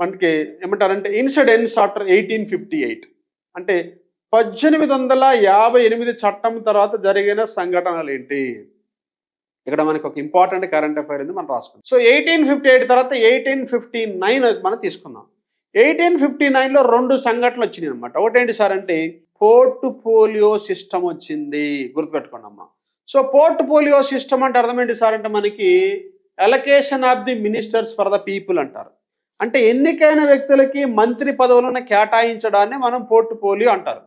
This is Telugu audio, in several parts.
మనకి ఏమంటారంటే incidents after eighteen fifty eight. అంటే పద్దెనిమిది వందల యాభై ఎనిమిది చట్టం తర్వాత జరిగిన సంఘటనలు ఏంటి ఇక్కడ మనకి ఒక ఇంపార్టెంట్ కరెంట్ అఫైర్ ఉంది మనం రాసుకుందాం. సో ఎయిటీన్ ఫిఫ్టీ ఎయిట్ తర్వాత ఎయిటీన్ ఫిఫ్టీ నైన్ మనం తీసుకుందాం. ఎయిటీన్ ఫిఫ్టీ నైన్లో రెండు సంఘటనలు వచ్చినాయి అనమాట ఒకటేంటి సార్ అంటే పోర్ట్ఫోలియో సిస్టమ్ వచ్చింది. గుర్తుపెట్టుకోండి అమ్మా సో పోర్ట్ఫోలియో సిస్టమ్ అంటే అర్థం ఏంటి సార్ అంటే మనకి election of the ministers for the people అంటారు. అంటే ఎన్నికైన వ్యక్తులకి మంత్రి పదవులను కేటాయించడాన్ని మనం పోర్ట్ఫోలియో అంటారు.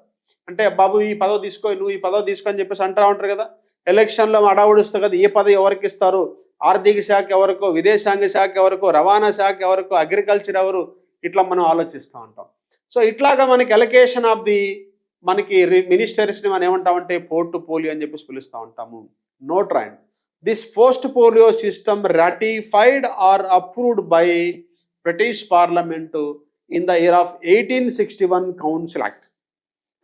అంటే బాబు ఈ పదవి తీసుకో నువ్వు ఈ పదవి తీసుకో అని చెప్పేసి అంటా ఉంటారు కదా. ఎలక్షన్లో అడావుడిస్తారు కదా ఏ పదవి ఎవరికి ఇస్తారు? ఆర్థిక శాఖ ఎవరికో విదేశాంగ శాఖ ఎవరకు రవాణా శాఖ ఎవరికో అగ్రికల్చర్ ఎవరు? ఇట్లా మనం ఆలోచిస్తూ ఉంటాం. సో ఇట్లాగా మనకి ఎలకేషన్ ఆఫ్ ది మనకి మినిస్టర్స్ని మనం ఏమంటామంటే పోర్ట్ పోలియో అని చెప్పేసి పిలుస్తూ ఉంటాము. Note remind this portfolio system ratified or approved by British parliament in the year of eighteen sixty one council act.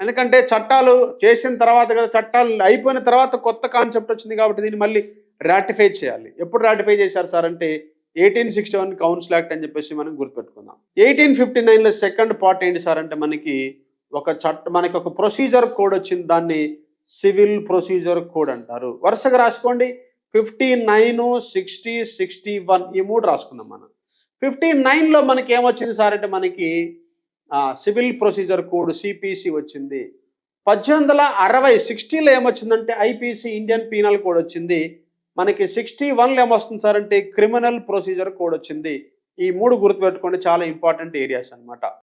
ఎందుకంటే చట్టాలు చేసిన తర్వాత కదా చట్టాలు అయిపోయిన తర్వాత కొత్త కాన్సెప్ట్ వచ్చింది కాబట్టి దీన్ని మళ్ళీ రాటిఫై చేయాలి. ఎప్పుడు రాటిఫై చేశారు సార్ అంటే eighteen sixty one council act అని చెప్పేసి మనం గుర్తుపెట్టుకుందాం. ఎయిటీన్ ఫిఫ్టీ నైన్లో సెకండ్ పార్ట్ ఏంటి సార్ అంటే మనకి ఒక చట్ట మనకి ఒక ప్రొసీజర్ కోడ్ వచ్చింది దాన్ని సివిల్ ప్రొసీజర్ కోడ్ అంటారు. వరుసగా రాసుకోండి. Fifty nine sixty sixty one ఈ మూడు రాసుకుందాం మనం. ఫిఫ్టీ నైన్లో మనకి ఏమొచ్చింది సార్ అంటే మనకి సివిల్ ప్రొసీజర్ కోడ్ సిపిసి వచ్చింది. పద్దెనిమిది వందల అరవై సిక్స్టీలో ఏమొచ్చిందంటే ఐపీసీ ఇండియన్ పీనల్ కోడ్ వచ్చింది. మనకి సిక్స్టీ వన్లో ఏమొస్తుంది సార్ అంటే క్రిమినల్ ప్రొసీజర్ కోడ్ వచ్చింది. ఈ మూడు గుర్తుపెట్టుకోండి చాలా ఇంపార్టెంట్ ఏరియాస్ అన్నమాట.